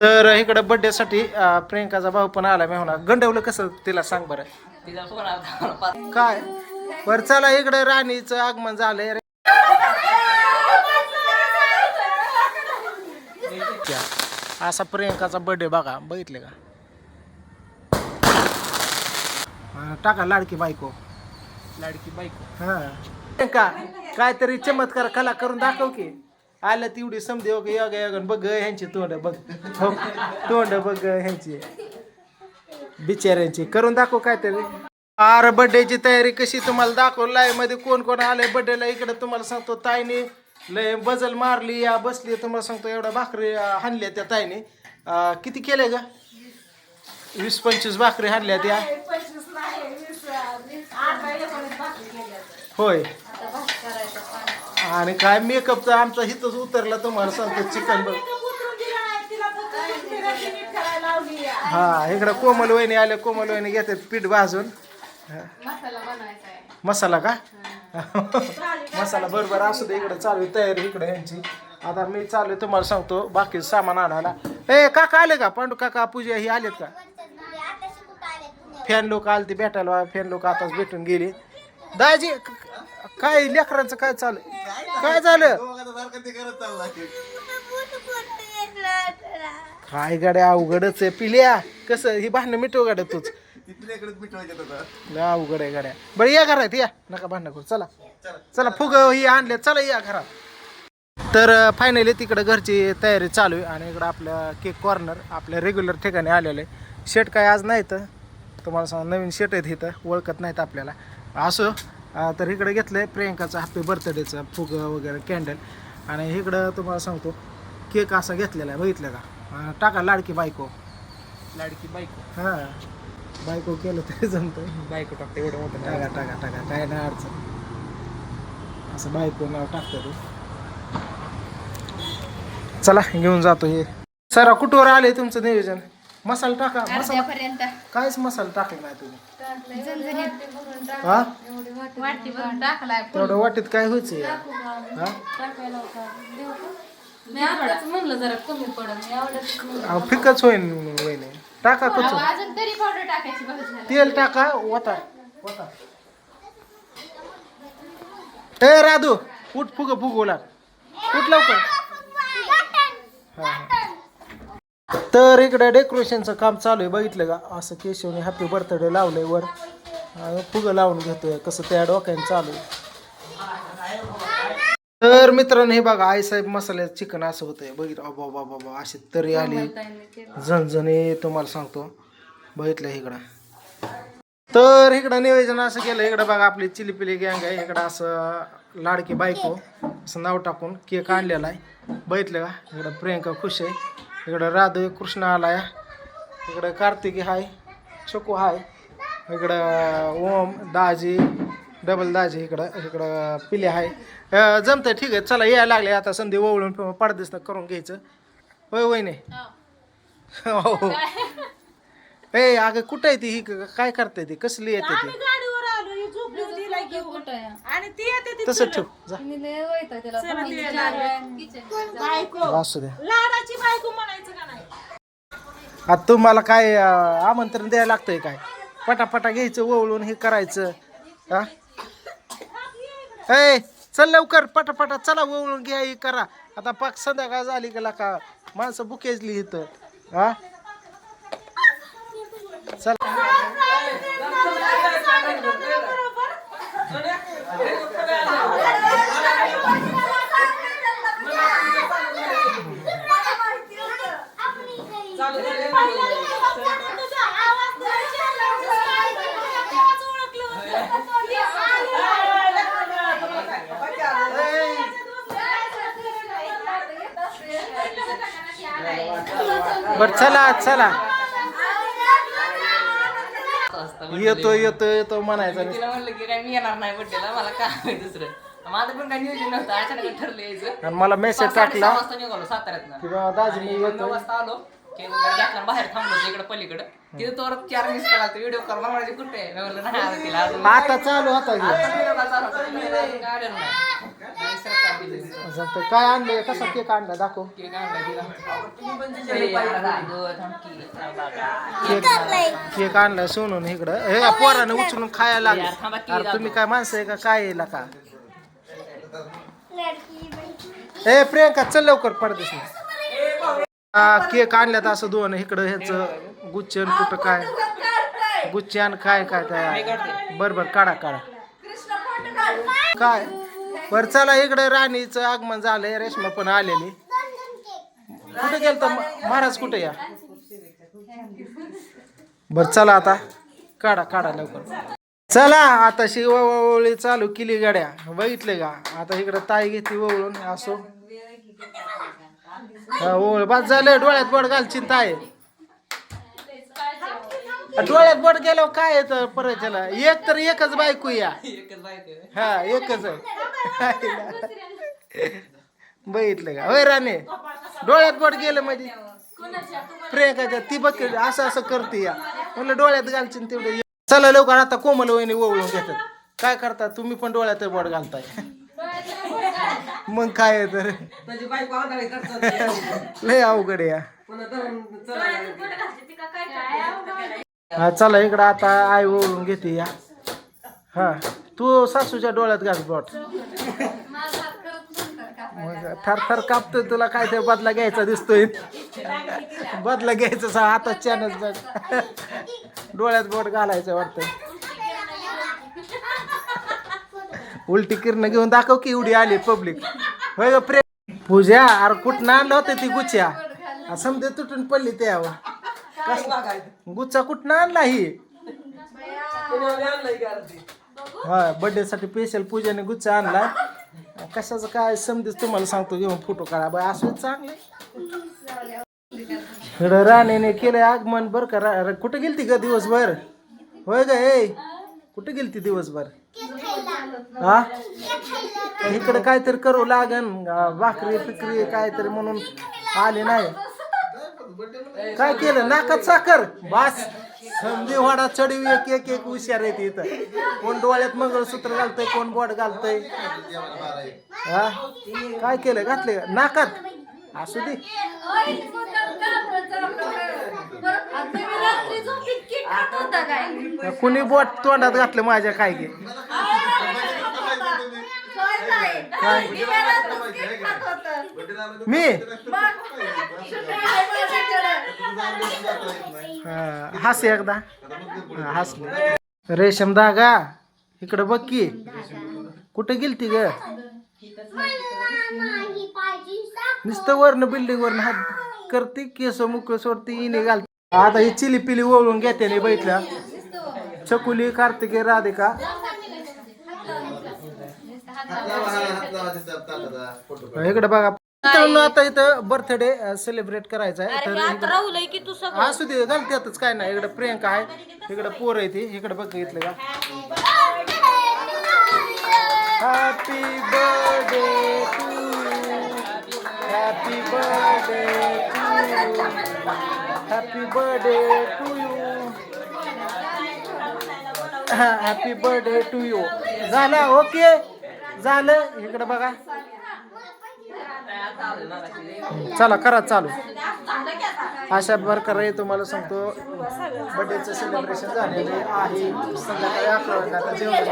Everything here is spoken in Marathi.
तर इकडं birthday साठी अं, प्रियंकाचा भाऊ पण आला मी म्हणा गंडवलं कसं तिला सांग बरं. काय? बरं चला इकडं राणीचं आगमन झालंय. रे. असा प्रियंकाचा बर्थडे बघा बघितले का? टाका लाडकी बायको. लाडकी बायको. हा. प्रियंका काहीतरी चमत्कार कला करून दाखव की. आलं तेवढी समजे योग योग योग बघ ह्यांची तोंड बघ. हो, तोंड बघ ह्यांची. बिचाऱ्यांची. करून दाखव काहीतरी. अरे बर्थडेची तयारी कशी तुम्हाला दाखव. मध्ये कोण कोण आलंय बर्थडेला इकडे तुम्हाला सांगतो ताईने लय बजल मारली या बसली तुम्हाला सांगतो एवढ्या भाकरी हाणल्या त्या ताईने. किती केले ग? वीस पंचवीस भाकरी हाणल्या त्या. होय. आणि काय मेकअप तर आमचा हिथंच उतरला तुम्हाला सांगतो चिकन बघ. हा इकडं कोमल वहिनी आले कोमल वहिनी घेतात पीठ भाजून. मसाला का? मसाला बरोबर असू दे इकडे चालू आहे तयारी इकडे यांची. आता मी चालू आहे तुम्हाला सांगतो बाकी सामान आणायला. ए काका आले का? पांडू काका पूजा ही आलेत का? फॅन लोक आले ते भेटायला फॅन लोक आताच भेटून गेले. दाजी काय लेकरांचं काय चालू? काय झालं? काय गाड्या अवघडच आहे. पिल्या कसं? ही भांडणं मिटव गाड्या तूच. अवघड आहे गाड्या. बरं या घरात या. नका भांडण करू. चला. चला फुग ही आणले चला या घरात. तर फायनली तिकडं घरची तयारी चालू आहे आणि इकडं आपलं केक कॉर्नर आपल्या रेग्युलर ठिकाणी आलेलं आहे. शेट काय आज नाही तर तुम्हाला सांग नवीन शेट आहेत इथं. ओळखत नाहीत आपल्याला. असो. तर इकडे घेतलं आहे प्रियंकाचा हॅपी बर्थडेचा फुग वगैरे कॅन्डल आणि इकडं तुम्हाला सांगतो केक असा घेतलेला आहे बघितलं का? टाका लाडकी बायको. लाडकी बायको. हां. बायको केलं तरी जमतं बायको टाकते एवढं मोठं. टाका टाका टाका. काय नाही अडचण. असं बायको नाव टाकतं तू. चला घेऊन जातो हे. सरा कुठवर आले तुमचं नियोजन? मसाला टाका मसाला पर्यंत काहीच मसाला टाकला नाही तुम्ही. झणझणीत हा? वाटी भरून टाकलाय. तेवढं वाटीत काय व्हायचं या? हा? मी आताच म्हणलं जरा कमी पडत आवडत अहो, फिकच होईन वहिनी. टाका कुचून अजून तरी पावडर टाकायची भाजी तेल टाका वता वता ए राधू उठ फुग फुगवला उठ लवकर. हा, हा. तर इकडे डेकोरेशनचं काम चालू आहे. बघितलं का? असं केशवने हॅपी बर्थडे लावलंय वर. फुगं लावून घेतोय. कसं त्या डोक्याने चालू आहे. तर मित्रांनो हे बघा आईसाहेब मसाल्याचं चिकन असं होतंय. बघितलं? अबा बाबा बाबा अशी तरी आली. जणजणी तुम्हाला सांगतो. बघितलं इकडं? तर इकडं नियोजन असं केलं. इकडं बघा आपली चिली पिली गँग आहे. इकडं असं लाडकी बायको असं नाव टाकून केक आणलेला आहे. बघितलं का? इकडं प्रियंका खुश आहे. इकडं राधू कृष्ण आलाय. इकडं कार्तिकी हाय चकू हाय. इकडं ओम दाजी डबल दाजी इकडं इकडं पिले आहे अं, जमतंय ठीक आहे. चला यायला लागले. आता संधी ओवळून पडदेस करून घ्यायचं. होय होय नाही हो. ए अगं कुठं आहे ती? ही काय करते ती? कसली येते ती गाडीवर आलो ही झोपली होती तिला घेऊन आणि ती येते ती तसं ठेव जा. बायको. असू द्या. लाडाची बायको म्हणायचं का नाही? आता तुम्हाला काय अं, आमंत्रण द्यायला लागतंय काय? पटापटा घ्यायचं ओवळून हे करायचं. हा ए चल लवकर पटापटा चला ओवळून घ्या हे करा. आता पाक संध्याकाळ झाली का का माणसं बुकेजली इथं. हा चल. बर चला चला. येतो येतो येतो म्हणायचं. तिला म्हणलं की काय मी येणार नाही बड्डेला मला काय दुसरं. माझं पण काही नियोजन नव्हतं अचानक ठरलं यायचं. मला मेसेज टाकला. साताऱ्यात दाजी मी येतो वाजता आलो. केक वगैरे घेतला आणि बाहेर थांबलो होतो इकडे पलीकडे. तिथे तो चार मिस केला व्हिडिओ कॉल म्हणायचे कुठे आहे? मी म्हणलं नाही आलं तिला अजून आता चालू होता की आता video call चालू होता. मी नाही, काय आलेलं नाही. नाही, सरकार दिलं. असं तर काय आणलंय? कसा केक आणला? दाखव. केक आणला तिला. केक सोनून इकडं. हे का पोरानं उचलून खायला यार, थांबा की लागले अरे तुम्ही काय माणसं आहे का? काय आहे का लड़की ए प्रियंका चल लवकर पडदेस केक आणल्यात असं दोन इकडं ह्याच गुच्छन कुठं काय? गुच्छान काय काय काय बर बर काढा काढा. काय? बर चला इकडे राणीचं आगमन झालंय रेशमा पण आलेली. कुठे गेलत? महाराज कुठे या? बर चला आता. काढा काढा लवकर. चला आता शिवळी चालू केली गाड्या. बघितले का? आता इकडं ताई घेतली ओवळून असो. हा, बस झालं डोळ्यात बोट घालची ताई. डोळ्यात बोट गेल्यावर काय येतं परत त्याला एक तर एकच बायको या. आहे. हा एकच आहे. बघितलं का? होय राणे. डोळ्यात बोट गेलं म्हणजे प्रियंकाच्या ती बघ असं असं करते या. म्हणलं डोळ्यात घालशील तेवढे. चला लवकर आता कोमल वहिनी ओवळून घेतात. काय करता? तुम्ही पण डोळ्यात बोट घालताय. मग काय आहे तर? लय अवघड आहे या. हा चला इकडं आता आई ओळून घेते या. हा तू सासूच्या डोळ्यात घाल बोट. मग थर थर कापतोय तुला काय ते बदला घ्यायचा दिसतोय. बदला घ्यायचा सा हातात चॅनच बघ. डोळ्यात बोट घालायचं वाटतं उलटी किरण घेऊन दाखव की एवढी आली पब्लिक होय ग प्रेम. पूजा अरे कुठं आणलं होतं ती गुच्छा समजे तुटून पडली त्यावर गुच्छा कुठं आणला ही? हा बर्थडे साठी स्पेशल पूजाने गुच्छा आणला. कशाचं काय समजेच तुम्हाला सांगतो घेऊन फोटो काढा. बाय असं चांगले इकडं राणीने केलंय आगमन बर का? रा- कुठं गेलती ग दिवसभर? होय ग ए? कुठं गेलती दिवसभर? हा? इकडं काहीतरी करू लागन भाकरी पिकरी काहीतरी म्हणून आले नाही. काय केलं? नाकात साखर? बास. समजी वाडा चढवी एक एक एक हुशार येते इथं. कोण डोळ्यात मंगळसूत्र घालतंय कोण बोट घालतंय? हा? काय केलं? घातले? नाकात? असू दे. कुणी बोट तोंडात घातलं माझ्या काय घे मी? हस एकदा. हा, हसले रेशम धागा इकडं बघ की. कुठं गेलती ग? नुसतं वरनं बिल्डिंग वरनं हात करते केस मुक सोडते इने घालते. आता ही चिली पिली ओळून घेते नाही बैठल्या चकुली कार्तिकी राधिका. इकडे बघा. मित्रांनो आता इथं बर्थडे सेलिब्रेट करायचा आहे. तर राहुलय की तू सगळं? असू दे घालत्यातच काय नाही इकडे प्रियंका आहे. इकडे पोर आहे ती. इकडे बघितलं का happy birthday to happy birthday to happy birthday to you happy birthday to you झालं ओके झालं. इकडे बघा. चला करा चालू. अशा प्रकारे तुम्हाला सांगतो बर्थडेचं सेलिब्रेशन झालेले आहे. संध्याकाळी अकरा वाजता जेवण